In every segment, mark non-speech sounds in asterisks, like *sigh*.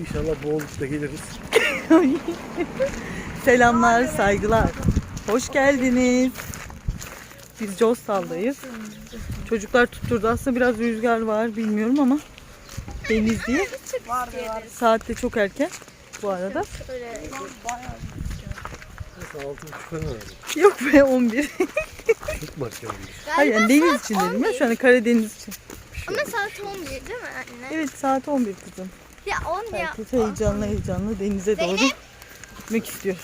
İnşallah boğulup da geliriz. *laughs* Selamlar, saygılar. Hoş geldiniz. Biz Jostal'dayız. Çocuklar tutturdu. Aslında biraz rüzgar var bilmiyorum ama deniz diye. Saat de çok erken bu arada. Yok be 11. Çok maç yanmış. Hayır yani deniz için dedim ya. Şu an Karadeniz için. Ama saat 11 değil mi anne? Evet saat 11 kızım. Ya 10 ya. Herkes heyecanlı heyecanlı denize doğru gitmek istiyor.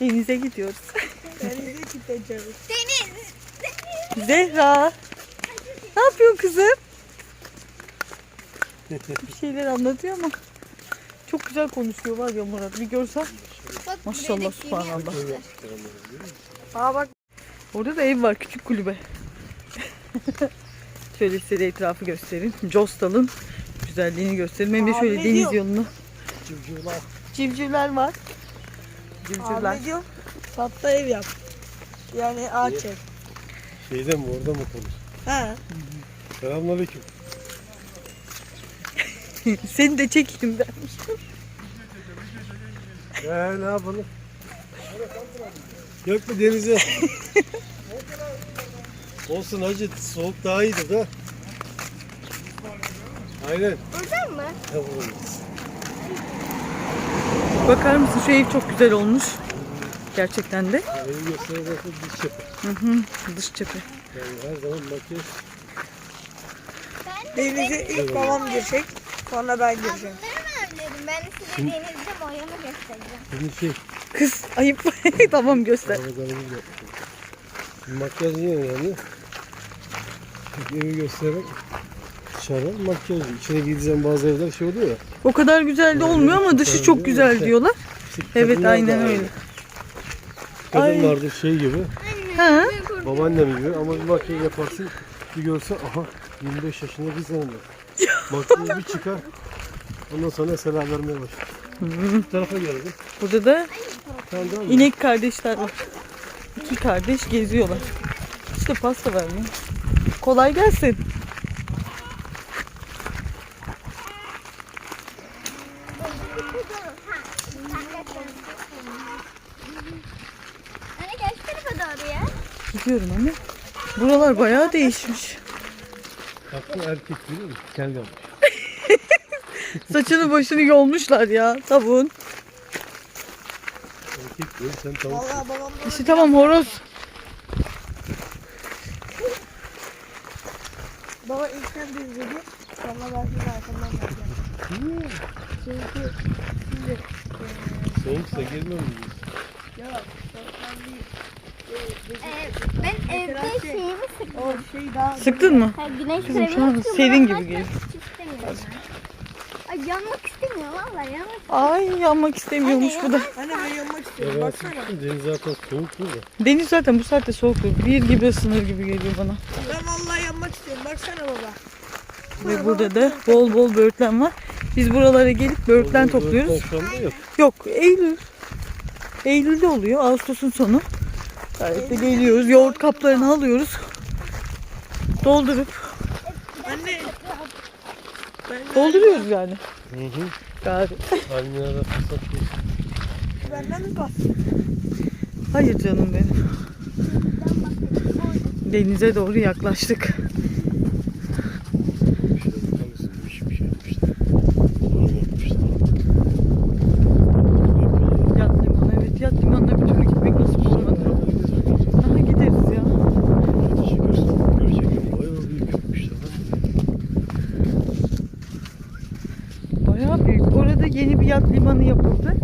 Denize gidiyoruz. Deniz. Zehra. Ne yapıyorsun kızım? Bir şeyler anlatıyor ama çok güzel konuşuyor var ya Murat. Bir görsen. Bak, Maşallah, subhanallah. Aa bak. Orada da ev var küçük kulübe. Şöyle size de etrafı göstereyim. Jostal'ın güzelliğini göstereyim. Hem de şöyle deniz yolunu. Civcivler. Civcivler var. Civcivler. Abi diyor, tatlı ev yap. Yani ağaç ev. Şeyde mi orada mı konuş? Ha. Selamünaleyküm. *laughs* Seni de çekeyim dermiş. Ee ne yapalım? Yok mu denize? *laughs* Olsun hacı soğuk daha iyidir da. Aynen. Buradan mı? Ha, olmaz. Bakar mısın şu ev çok güzel olmuş. Gerçekten de. Benim göstermesi diş yapar. Hı hı. Dış cephe. Yani her zaman makyaj Denize ilk babam girecek. Sonra ben gireceğim. Ben size denizde boyamı göstereceğim. Şimdi şey, Kız ayıp. *laughs* tamam göster. Şimdi makyaj niye önemli? Çünkü evi göstererek dışarı makyaj. İçine giydiğin bazı evler şey oluyor ya. O kadar güzel de olmuyor ama dışı çok güzel diyorlar. İşte Evet kadınlar da aynen aynı. öyle. Ay. Da şey gibi, Ha? babaannem gibi ama bir makyaj yaparsın bir görse aha 25 yaşında bir zanım Makyaj bir çıkar. Ondan sonra selam vermeye başlar. Bu tarafa geldim. Burada da Sen de al. inek kardeşler var. İki kardeş geziyorlar. İşte pasta vermiyor. Kolay gelsin. Anne gel şu tarafa doğru ya. Gidiyorum anne. Buralar bayağı değişmiş. Baktın erkek biliyor musun? Kel yapmış. *laughs* Saçını başını yolmuşlar ya tavuğun. Erkek diyor sen tavuk. Vallahi babam da İşte tamam horoz. Bir dedi. Sonra ben de arkamdan bakacağım. Çünkü şimdi Soğuksa girmem mi? yok. Ben değil. Ee, ben evde şeyimi sıktım. O şey daha Sıktın mı? Ha, güneş Kızım, şu an serin gibi geliyor. Ay yanmak istemiyorum valla yanmak Ay yanmak istemiyormuş bu da. Anne ben yanmak istiyorum. Evet, Baksana. deniz zaten soğuk burada. Deniz zaten bu saatte soğuk. Bir gibi ısınır gibi geliyor bana. Ben vallahi yanmak istiyorum. Baksana baba. Ve burada da bol bol böğürtlen var. Biz buralara gelip böğürtlen topluyoruz. Böğürtlen yok. Yok Eylül. Eylül'de oluyor. Ağustos'un sonu. Gayet de geliyoruz. Yoğurt kaplarını alıyoruz. Doldurup Anne. Dolduruyoruz yani. Hı hı. Gayet. Almina'da fırsat yok. benden mi bas? Hayır canım benim. Denize doğru yaklaştık. Bir şey bakamıyorsun. Bir şey, bir şey yapmışlar. Doğru yapmışlar. Yat limanı evet. Yat limanına bir türlü gitmek nasip olmadı. Daha gideriz ya. Çıkarsın. Gerçekten bayağı büyük yapmışlar. Bayağı büyük. Orada yeni bir yat limanı yapıldı.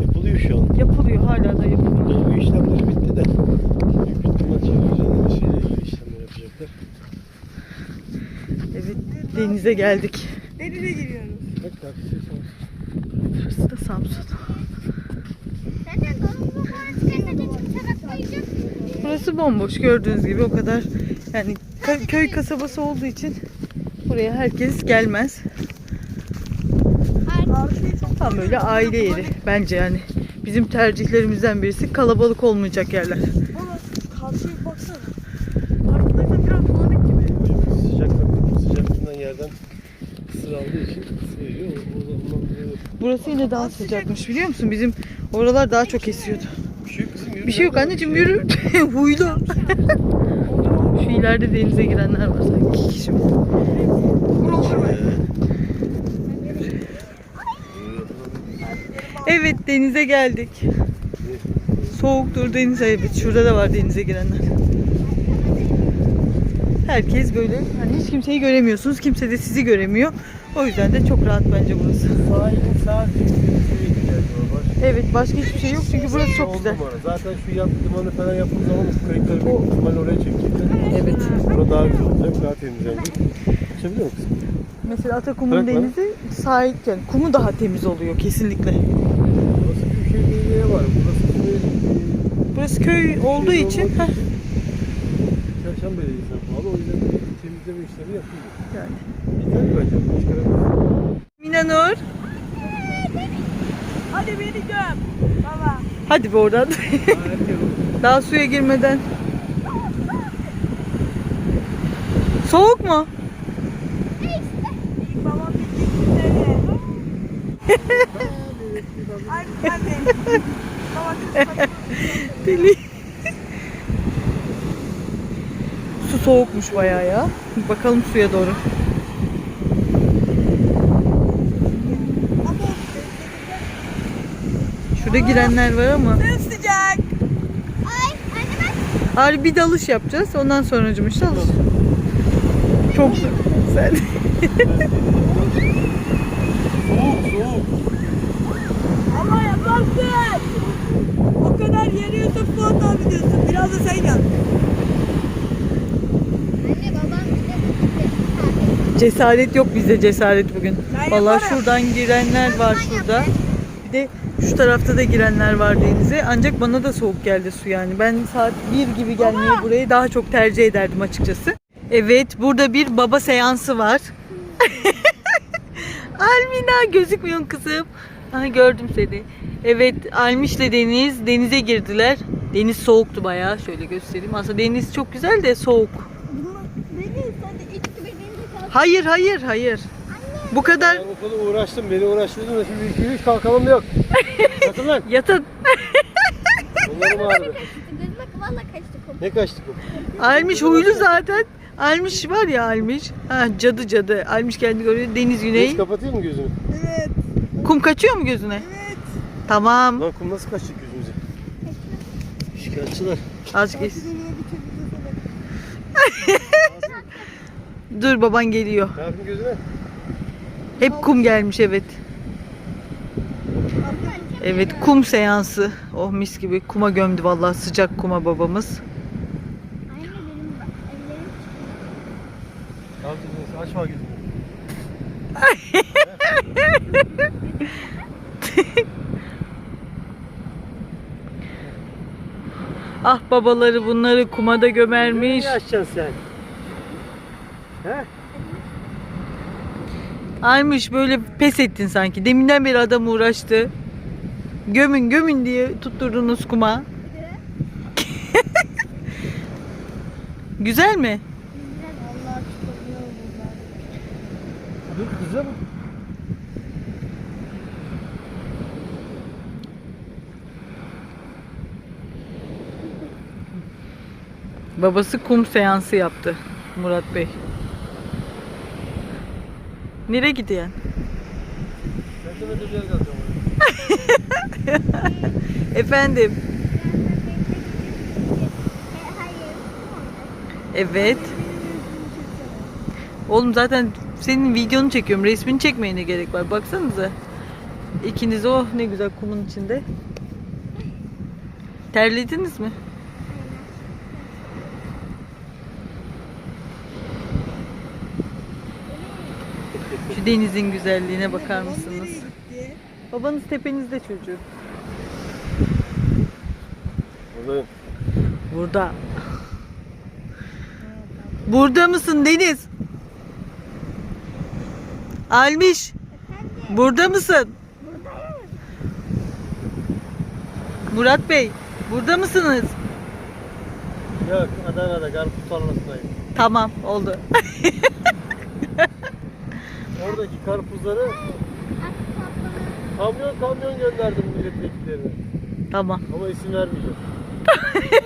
Yapılıyor şu an. Yapılıyor hala da yapılıyor. Dolgu işlemleri bitti de. Büyük ihtimal çevireceğin şeyle ilgili işlemler yapacaklar. Evet denize geldik. Denize giriyoruz. Burası da Samsun. Burası bomboş gördüğünüz gibi o kadar yani köy kasabası olduğu için buraya herkes gelmez. Tam böyle aile yeri bence yani. Bizim tercihlerimizden birisi kalabalık olmayacak yerler. Baba karşıya baksana. Arkadaşlar biraz bulanık gibi. Sıcaklık, sıcaklığından yerden Rüzgar aldığı için seviyor. O zaman böyle Burası yine daha sıcakmış biliyor musun? Bizim oralar daha çok esiyordu. bir şey yok kızım. yürü. Bir şey yok anneciğim yürü. *laughs* Huylu. Şu ileride denize girenler var sanki iki kişi? Evet denize geldik. Soğuktur denize evet. Şurada da var denize girenler. Herkes böyle hani hiç kimseyi göremiyorsunuz. Kimse de sizi göremiyor. O yüzden de çok rahat bence burası. Sahilin var. Evet başka hiçbir şey yok çünkü burası çok güzel. Zaten şu yat limanı falan yapıldığı zaman kayıkları büyük ihtimalle oraya çekecekler. Evet. Burada daha güzel olacak, daha temizlenecek. Geçebiliyor musun? Mesela Atakum'un Bırak denizi sahil yani kumu daha temiz oluyor kesinlikle. Burası Büyükşehir Belediye var. Burası şimdi Burası köy olduğu için heh, Çarşamba Belediyesi'ne bağlı. O yüzden temizleme işlemi yapılıyor. yani. Yeter bence. Çıkarabiliriz. Minanur. Hadi beni göm. Baba. Hadi be oradan. Daha suya girmeden. Soğuk mu? Babam. Hadi hadi. Baba Deli. Su soğukmuş bayağı ya. Bakalım suya doğru. Şurada girenler var ama. çok sıcak. Ay bir dalış yapacağız. Ondan sonra işte dalış. Çok sen. Soğuk soğuk. Ama yaparsın. O kadar yeniyorsun Fuat abi diyorsun. Biraz da sen yap. Anne babam işte. Cesaret yok bizde cesaret bugün. Ben Vallahi yaparım. şuradan girenler var şurada. Bir de şu tarafta da girenler var denize. Ancak bana da soğuk geldi su yani. Ben saat 1 gibi gelmeyi burayı daha çok tercih ederdim açıkçası. Evet burada bir baba seansı var. *laughs* Almina gözükmüyorsun kızım. Aha, gördüm seni. Evet Almiş'le Deniz denize girdiler. Deniz soğuktu bayağı. Şöyle göstereyim. Aslında deniz çok güzel de soğuk. Beni hadi ilk gibi denize kalk. Hayır hayır hayır. Bu kadar Ben o kadar uğraştım. Beni uğraştırdın da şimdi iki üç kalkamam yok. Nasıl lan? *laughs* yatın. Onlarım ağrıdı. Kaçtı. Ne kaçtık o? Almiş huylu zaten. Almiş var ya Almiş. Ha cadı cadı. Almiş kendi görüyor. Deniz Güney. Göz kapatayım mı gözünü? Evet. Kum kaçıyor mu gözüne? Evet. Tamam. Lan kum nasıl kaçacak gözümüze? Şikayetçiler. Azıcık es. *laughs* Dur baban geliyor. Ne yapayım gözüne? Hep kum gelmiş evet. Evet kum seansı. Oh mis gibi kuma gömdü vallahi sıcak kuma babamız. Ne yapacaksın? Açma gözünü. *laughs* Ah babaları bunları kumada gömermiş. Nereye açacaksın sen? He? Aymış böyle pes ettin sanki. Deminden beri adam uğraştı. Gömün gömün diye tutturdunuz kuma. *laughs* Güzel mi? Oldu. Dur kızım. Babası kum seansı yaptı Murat Bey. Nereye gidiyorsun? *laughs* Efendim. Evet. Oğlum zaten senin videonu çekiyorum. Resmini çekmeye ne gerek var? Baksanıza. İkiniz oh ne güzel kumun içinde. Terlediniz mi? Şu denizin güzelliğine bakar mısınız? Babanız tepenizde çocuğu. Buradayım. Burada. Burada mısın Deniz? Almiş. Burada mısın? Murat Bey, burada mısınız? Yok Adana'da Karpuz tarlasındayım. Tamam, oldu. *laughs* Orada oradaki karpuzları kamyon kamyon gönderdim milletvekillerine. Tamam. Ama isim vermeyeceğim.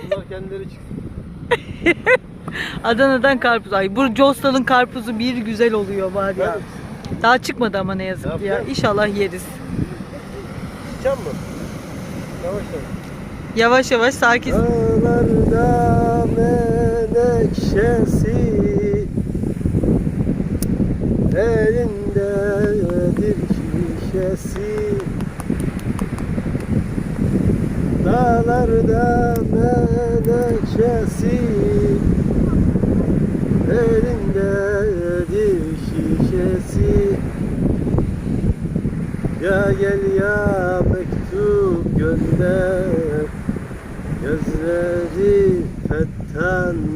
*laughs* Onlar kendileri çıksın. Adana'dan karpuz. Ay bu Costal'ın karpuzu bir güzel oluyor var ya. Daha çıkmadı ama ne yazık Ne ki ya. İnşallah yeriz. Çıkacak mı? Yavaş yavaş. Yavaş yavaş sakin. Dağlarda menekşesi Elindedir şişesi. Dağlarda menekşesi. Elindedir şişesi. Ya gel ya mektup gönder. Gözleri güzel